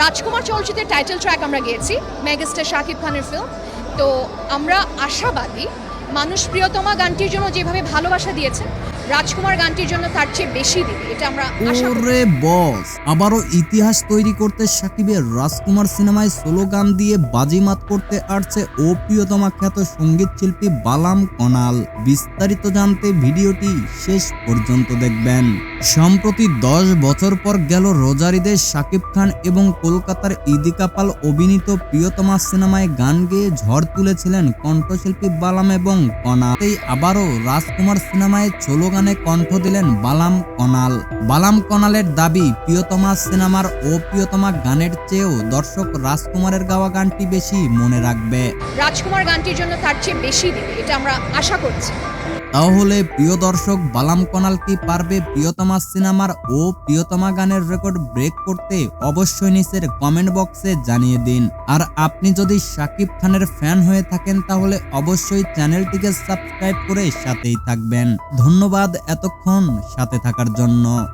রাজকুমার চলচ্চিত্রের title track আমরা গেয়েছি, megastar Shakib খানের ফিল্ম তো আমরা আশাবাদী মানুষ প্রিয়তমা গানটির জন্য যেভাবে ভালোবাসা দিয়েছে রাজকুমার গানটির জন্য তার চেয়ে বেশি দিবে, এটা আমরা আশা বস, আবারও ইতিহাস তৈরি করতে সাকিবের রাজকুমার সিনেমায় সোলো গান দিয়ে বাজিমাত করতে আসছে ও প্রিয়তমা খ্যাত সংগীত শিল্পী বালাম কনাল। বিস্তারিত জানতে ভিডিওটি শেষ পর্যন্ত দেখবেন। সম্প্রতি দশ বছর পর গেল রোজারিদে শাকিব খান এবং কলকাতার ইদিকা পাল অভিনীত প্রিয়তমা সিনেমায় গান গেয়ে ঝড় তুলেছিলেন কণ্ঠশিল্পী বালাম এবং এই আবারও রাজকুমার সিনেমায় ছোলো গানে কণ্ঠ দিলেন বালাম কনাল বালাম কনালের দাবি, প্রিয়তমা সিনেমার ও প্রিয়তমা গানের চেয়েও দর্শক রাজকুমারের গাওয়া গানটি বেশি মনে রাখবে। রাজকুমার গানটির জন্য তার চেয়ে বেশি দিবে এটা আমরা আশা করছি। তাহলে প্রিয় দর্শক, বালাম কনাল কি পারবে প্রিয়তমা সিনেমার ও প্রিয়তমা গানের রেকর্ড ব্রেক করতে? অবশ্যই নিচের কমেন্ট বক্সে জানিয়ে দিন। আর আপনি যদি শাকিব খানের ফ্যান হয়ে থাকেন, তাহলে অবশ্যই চ্যানেলটিকে সাবস্ক্রাইব করে সাথেই থাকবেন। ধন্যবাদ এতক্ষণ সাথে থাকার জন্য।